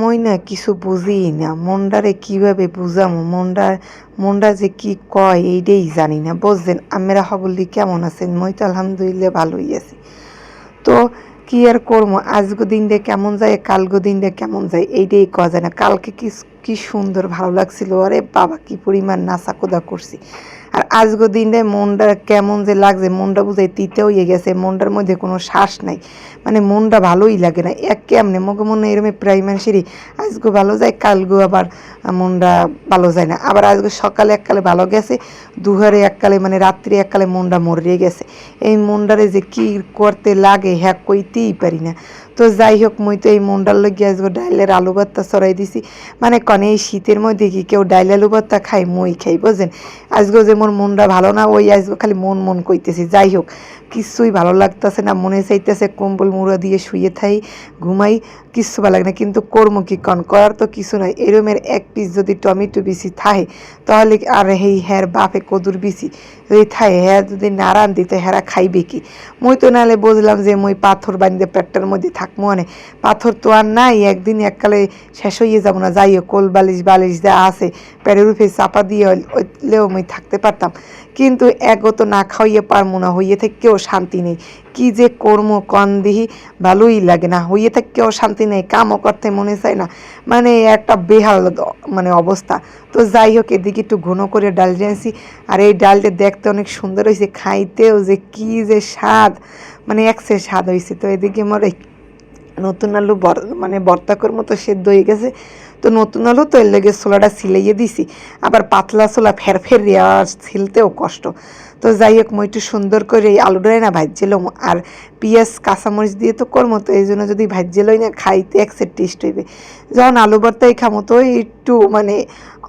মই না কিছু বুঝি না মনডারে কীভাবে বুঝামো? মনডা মনডা যে কি কয় এইটাই জানি না বুঝছেন? আমরা হবলি কেমন আছেন? মই তো আলহামদুলিল্লাহ ভালোই আছি। তো কি আর করব আজগো দিনটা কেমন যায়, কালগো দিনটা কেমন যায় এইটাই কয়া যায় না। কালকে কি কি সুন্দর ভালো লাগছিল। আরে বাবা, কি পরিমাণ নাচা কোদা করছি। আর আজগো দিনটায় মনটা কেমন যে লাগছে, মনটা বুঝে তিতে হয়ে গেছে, মনটার মধ্যে কোনো শ্বাস নাই। মানে মনটা ভালোই লাগে না, এক কেমনে মগে মনে এরম প্রায় মানুষেরই আজগো ভালো যায়, কালগো আবার মনটা ভালো যায় না। আবার আজকে সকালে এককালে ভালো গেছে, দুহারে এককালে মানে রাত্রি এককালে মনটা মরিয়ে গেছে। এই মনটারে যে কি করতে লাগে হ্যাঁ কইতেই পারি না। তো যাই হোক, মুই তো এই মন্ডার লগে আজকে ডাইলের আলু ভর্তা সরাই দিছি। মানে কনে, এই শীতের মধ্যে কি কেউ ডাইল আলু ভর্তা খাই মই খাই বুঝছেন আজকে যে মোর মনটা ভালো না, ওই আজকে খালি মন মন কইতেছি। যাই হোক, কিছুই ভালো লাগতেছে না, মনে চাইতেছে কম্বল মুড়া দিয়ে শুয়ে থাই, ঘুমাই কিচ্ছু ভালো লাগে না, কিন্তু কর্ম কি কন? করার তো কিছু নাই। এরমের এক পিস যদি টমেটো বিসি থাহে তাহলে আর এই হ্যার বাপে কদুর বিসি যদি থাহে হ্যাঁ যদি নারান দিতে হেরা খাইবে কি? মই তো নাহলে বুঝলাম যে মই পাথর বান্ধে পেটটার মধ্যে থাকব মানে পাথর তো আর নাই, একদিন এককালে শেষ হয়ে যাব না। যাইও কোল বালিশ বালিশ যা আছে, পেটের উপরে চাপা দিয়ে হইলেও মই থাকতে পারতাম। কিন্তু এগো তো না খাওয়াইয়ে পারব না, হইয়ে থেকেও শান্তি নেই। কি যে কর্ম, কন ভালোই লাগে না, হইয়ে থেকেও শান্তি নেই, কামও করতে মনে চায় না। মানে একটা বেহাল মানে অবস্থা। তো যাই হোক, এদিকে একটু ঘন করে ডাল দিয়েছি আর এই ডালটা দেখতে অনেক সুন্দর হয়েছে খাইতেও যে কি যে স্বাদ মানে একসে স্বাদ হয়েছে তো এদিকে আমার নতুন আলু মানে বর্তাকর মতো সেদ্ধ হয়ে গেছে। তো নতুন আলু তো এর লেগে ছোলাটা সিলাইয়ে দিছি। আবার পাতলা ছোলা ফের ফের আর ছিলতেও কষ্ট। তো যাই হোক, মই একটু সুন্দর করে এই আলুটাই না ভাজ্যেলাম আর পিঁয়াজ, কাঁচামরিচ দিয়ে তো করব, তো এই জন্য যদি ভাজ্যেলই না, খাইতে এক সেট টেস্ট হইবে। যখন আলু ভর্তাই খামো, তো একটু মানে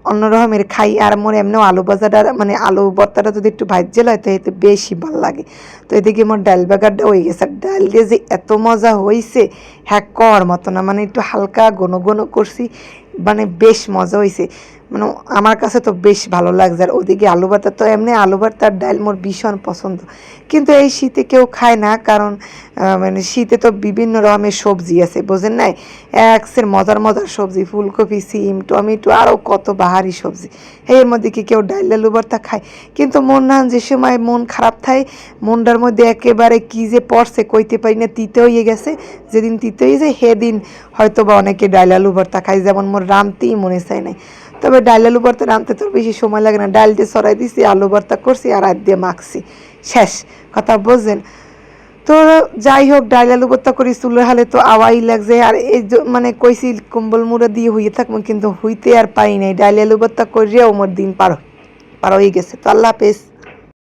অন্যরকমের খাই আর মোর এমনি আলু ভাজাটা মানে আলু ভর্তাটা যদি একটু ভাজ্যে লয়, তো এতে বেশি ভালো লাগে। তো এদিকে মোর ডাল বাগারটা হয়ে গেছে। ডাল দিয়ে যে এত মজা হয়েছে হ্যাঁ কর মতো না। মানে একটু হালকা ঘন ঘন করছি মানে বেশ মজা হয়েছে মানে আমার কাছে তো বেশ ভালো লাগছে। আর ওদিকে আলু ভর্তা তো এমনি আলু ভর্তার ডাল মোর ভীষণ পছন্দ। কিন্তু এই শীতে কেউ খায় না, কারণ মানে শীতে তো বিভিন্ন রকমের সবজি আছে, বোঝেন নাই? একসের মজার মজার সবজি, ফুলকপি, সিম, টমেটো, আরও কত বাহারি সবজি। এর মধ্যে কি কেউ ডাইল আলু ভর্তা খায়? কিন্তু মন না, যে সময় মন খারাপ থাকে মনটার মধ্যে একেবারে কি যে পড়ছে কইতে পারি না, তিতে হয়ে গেছে। যেদিন তিতে হয়ে যায়, সেদিন হয়তো বা অনেকে ডাইল আলু ভর্তা খায়, যেমন মোর রামতেই মনে চায় নাই। তবে ডাল আলু ভর্তা রাঁধতে তো বেশি সময় লাগে না। ডাল দিয়ে সরাই দিছি, আলু ভর্তা করছি আর আদ দিয়ে মাখছি। শেষ। কথা বুঝলেন তো যাই হোক, ডাইল আলু ভর্তা করি, চুলের হালে তো আওয়াই লাগছে। আর এই মানে কইছি, কম্বল মুড়া দিয়ে হইয়ে থাকব, কিন্তু হইতে আর পাই নাই। ডাইল আলু ভর্তা করিয়াও ওমর দিন পার পার হয়ে গেছে। তো আল্লাহ হাফেজ।